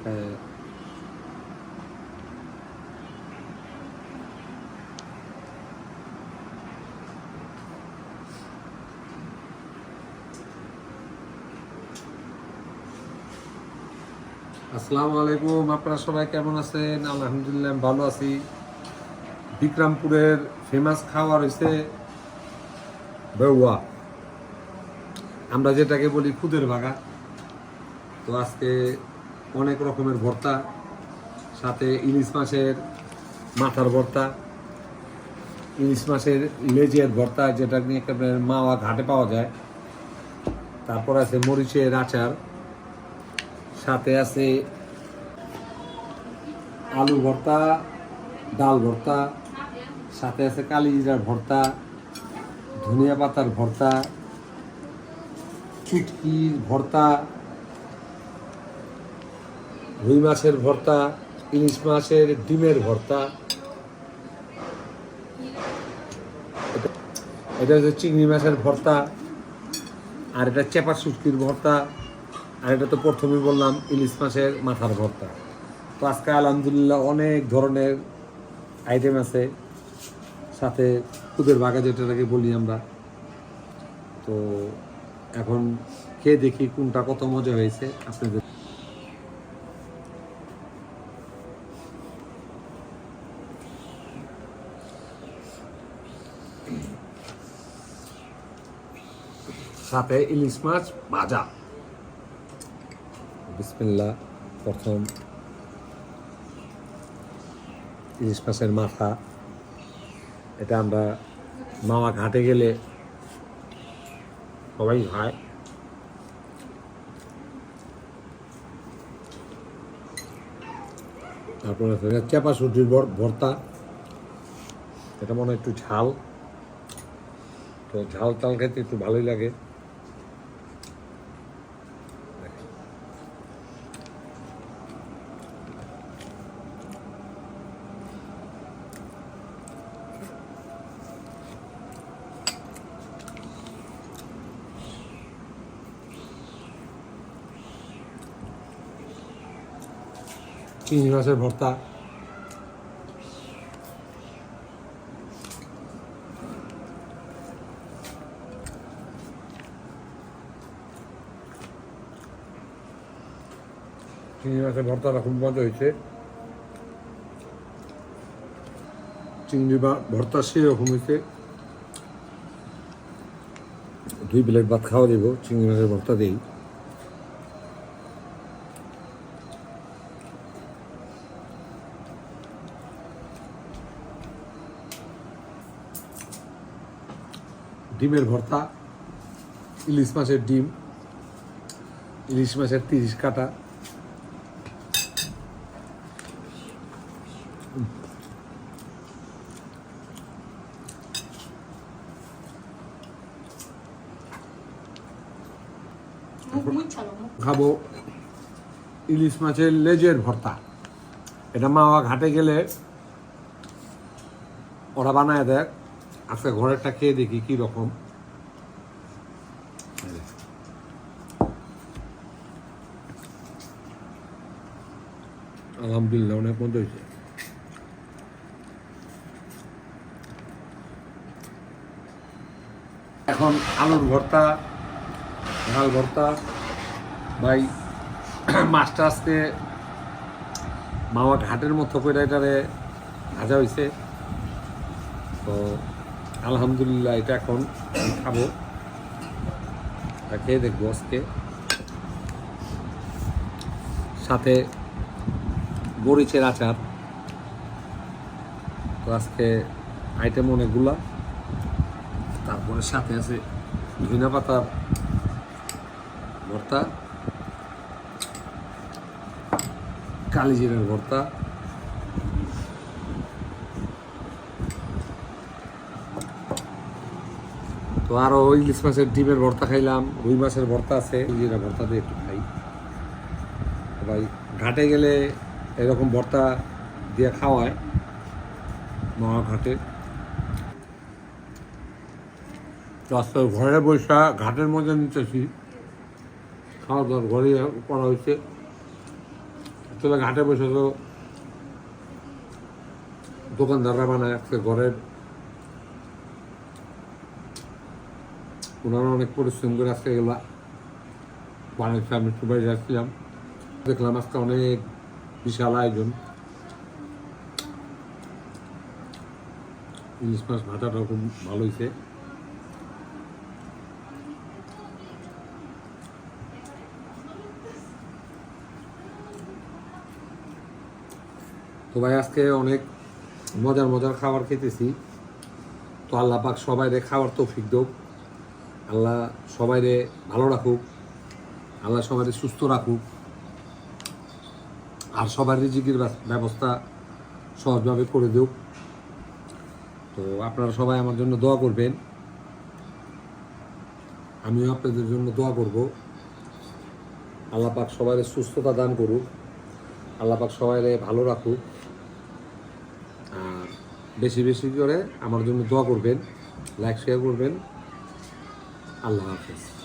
আসসালামু আলাইকুম, আপনারা সবাই কেমন আছেন? আলহামদুলিল্লাহ ভালো আছি। বিক্রমপুরের ফেমাস খাবার হয়েছে বেউয়া আমরা যেটাকে বলি খুদের ভাগা তো আজকে অনেক রকমের ভর্তা, সাথে ইলিশ মাছের মাথার ভর্তা, ইলিশ মাছের লেজের ভর্তা, যেটা নিয়ে মাওয়া ঘাটে পাওয়া যায়। তারপর আছে মরিচের আচার, সাথে আছে আলু ভর্তা, ডাল ভর্তা, সাথে আছে কালি জিরার ভর্তা, ধনিয়া পাতার ভর্তা, চুটকির ভর্তা রুই মাছের ভর্তা, ইলিশ মাছের ডিমের ভর্তা। এটা- হচ্ছে চিংড়ি মাছের ভর্তা, আর এটা চেপা শুটকির ভর্তা, আর এটা তো প্রথমে বললাম, ইলিশ মাছের মাথার ভর্তা। তো আজকে আলহামদুলিল্লাহ অনেক ধরনের আইটেম আছে, সাথে খুদের বাগা যেটাকে বলি আমরা। তো এখন খেয়ে দেখি কোনটা কত মজা হয়েছে, আপনাদের সাথে ইলিশ মাছ ভাজা। বিসমিল্লা প্রথম ইলিশ মাছের মাথা। এটা আমরা মামা ঘাটে গেলে সবাই খায়। তারপরে চেপা সুটির ভর্তা। এটা মনে একটু ঝাল। তো ঝাল টাল খেতে একটু ভালোই লাগে। চিংড়ি মাছের ভর্তা। চিংড়ি মাছের ভর্তাটা খুব মজা হয়েছে। চিংড়ি ভর্তা সেরকম হয়েছে। দুই প্লেট ভাত খাওয়া দেবো, চিংড়ি মাছের ভর্তা দিই। ডিমের ভর্তা ইলিশ মাছের ডিম ইলিশ মাছের তিরিশ কাটা। খাব ইলিশ মাছের লেজের ভর্তা। এটা মাওয়া ঘাটে গেলে ওরা বানায় দেয়। আজকে ঘরেরটা খেয়ে দেখি কি রকম। আলহামদুলিল্লাহ অনেক মজা হয়েছে। এখন আলুর ভর্তা ঝাল ভর্তা। ভাই মাছটা আজকে মামা ঘাটের মতো করে এটারে ভাজা হয়েছে তো আলহামদুলিল্লাহ, এটা এখন খাব। এটা খেয়ে দেখব আজকে। সাথে মরিচের আচার। তো আজকে আইটেম অনেকগুলা। তারপরে সাথে আছে ধনিয়া পাতার ভর্তা কালি জিরের ভর্তা। তো আরও ইলিশ মাছের ডিমের ভর্তা খাইলাম, রুই মাছের ভর্তা আছে জিরা ভর্তা দিয়ে একটু খাই। ভাই ঘাটে গেলে এরকম ভর্তা দিয়ে খাওয়ায় মামা ঘাটে তো আজকে ঘরে বসা ঘাটের মধ্যে নিতেছি। খাওয়া দাওয়ার ঘরে করা হয়েছে। তবে ঘাটে বসে তো দোকানদাররা বানায় আজকে ঘরের। ওনারা অনেক পরিশ্রম করে আজকে এগুলো বানাইছে আমি বাইরে যাচ্ছিলাম। দেখলাম আজকে অনেক বিশাল আয়োজন। ইলিশ মাছ ভাজাটাও খুব ভালো হয়েছে তো ভাই, আজকে অনেক মজার মজার খাবার খেতেছি। তো আল্লাহ পাক সবাইরে খাওয়ার তৌফিক দোক। আল্লাহ সবাইরে ভালো রাখুক, আল্লাহ সবাইরে সুস্থ রাখুক, আর সবার রিজিকের ব্যবস্থা সহজভাবে করে দেওক তো আপনারা সবাই আমার জন্য দোয়া করবেন। আমিও আপনাদের জন্য দোয়া করব। আল্লাহ পাক সবাইরে সুস্থতা দান করুক, আল্লাহ পাক সবাইরে ভালো রাখুক, আর বেশি বেশি করে আমার জন্য দোয়া করবেন, লাইক, শেয়ার করবেন। আল্লাহ হাফেজ